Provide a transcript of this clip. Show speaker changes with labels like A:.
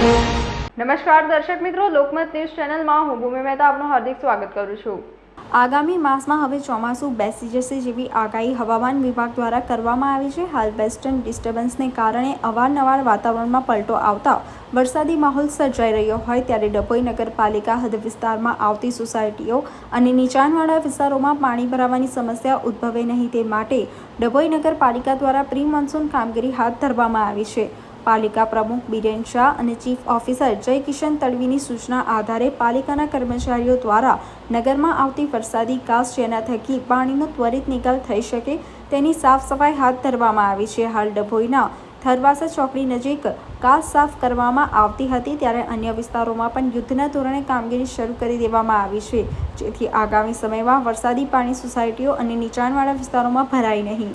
A: નમસ્કાર દર્શક મિત્રો, લોકમત ન્યૂઝ ચેનલમાં હું ભૂમિ મહેતા આપનું હાર્દિક સ્વાગત કરું છું.
B: આગામી માસમાં હવે ચોમાસું બેસી જશે જેવી આગાહી હવામાન વિભાગ દ્વારા કરવામાં આવી છે. હાલ વેસ્ટર્ન ડિસ્ટર્બન્સને કારણે અવારનવાર વાતાવરણમાં પલટો આવતા વરસાદી માહોલ સર્જાઈ રહ્યો હોય ત્યારે ડભોઈ નગરપાલિકા હદ વિસ્તારમાં આવતી સોસાયટીઓ અને નીચાણવાળા વિસ્તારોમાં પાણી ભરાવાની સમસ્યા ઉદ્ભવે નહીં તે માટે ડભોઈ નગરપાલિકા દ્વારા પ્રી મોન્સૂન કામગીરી હાથ ધરવામાં આવી છે. પાલિકા પ્રમુખ બિરેન શાહ અને ચીફ ઓફિસર જય કિશન તડવીની સૂચના આધારે પાલિકાના કર્મચારીઓ દ્વારા નગરમાં આવતી વરસાદી કાસ જેના થકી પાણીનો ત્વરિત નિકાલ થઈ શકે તેની સાફ સફાઈ હાથ ધરવામાં આવી છે. હાલ ડભોઈના થરવાસા ચોકડી નજીક કાસ સાફ કરવામાં આવતી હતી ત્યારે અન્ય વિસ્તારોમાં પણ યુદ્ધના ધોરણે કામગીરી શરૂ કરી દેવામાં આવી છે. જેથી આગામી સમયમાં વરસાદી પાણી સોસાયટીઓ અને નીચાણવાળા વિસ્તારોમાં ભરાય નહીં.